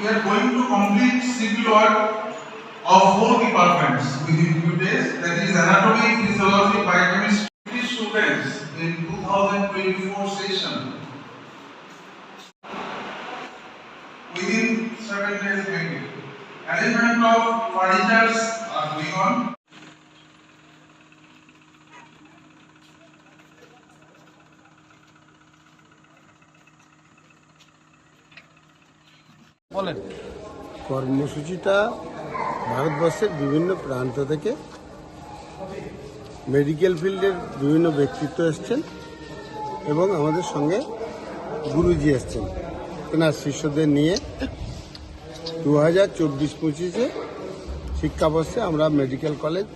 we are going to complete civil work of four departments within few days. That is anatomy, physiology, biochemistry students in 2024 session. Within seven days maybe. Arrangement of furnitures are going on. বলেন। কর্মসূচিটা ভারতবর্ষের বিভিন্ন প্রান্ত থেকে medical ফিল্ডের বিভিন্ন ব্যক্তিত্ব এসছেন এবং আমাদের সঙ্গে গুরুজি এসছেন। তেনার শিষ্যদের নিয়ে দু হাজার চব্বিশ পঁচিশে শিক্ষাবর্ষে আমরা মেডিকেল কলেজ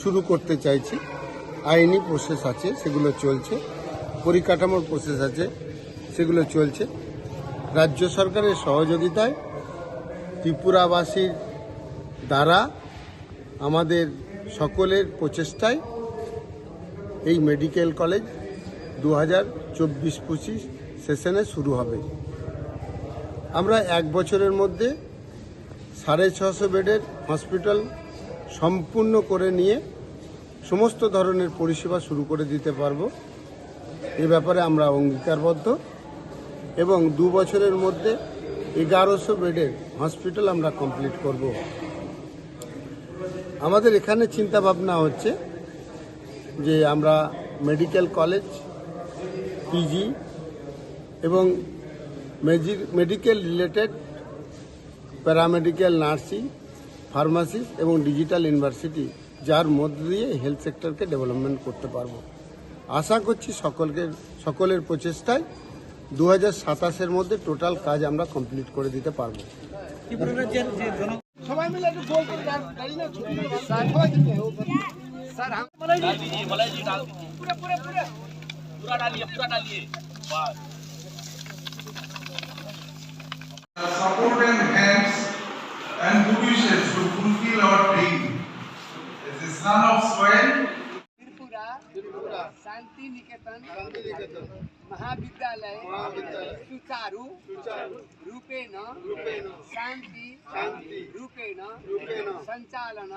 শুরু করতে চাইছি। আইনি প্রসেস আছে, সেগুলো চলছে, পরিকাঠামোর প্রসেস আছে, সেগুলো চলছে। রাজ্য সরকারের সহযোগিতায় ত্রিপুরাবাসীর দ্বারা আমাদের সকলের প্রচেষ্টায় এই মেডিকেল কলেজ দু হাজার চব্বিশ পঁচিশ সেশনে শুরু হবে। আমরা এক বছরের মধ্যে সাড়ে ছশো বেডের হসপিটাল সম্পূর্ণ করে নিয়ে সমস্ত ধরনের পরিষেবা শুরু করে দিতে পারব। এ ব্যাপারে আমরা অঙ্গীকারবদ্ধ। এবং দু বছরের মধ্যে এগারোশো বেডের হসপিটাল আমরা কমপ্লিট করব। আমাদের এখানে চিন্তা ভাবনা হচ্ছে যে আমরা মেডিকেল কলেজ পিজি এবং medical related paramedical nursing pharmacy এবং ডিজিটাল ইউনিভার্সিটি যার মধ্য দিয়ে হেলথ সেক্টরকে ডেভেলপমেন্ট করতে পারব। আশা করছি সকলকে, সকলের প্রচেষ্টায় দু হাজার সাতাশের মধ্যে টোটাল কাজ আমরা কমপ্লিট করে দিতে পারব। and to fulfill our dream. Son of soil, शान्ति निकेतन महाविद्यालय सुचारु रूपेण शान्ति रूपेण सञ्चालन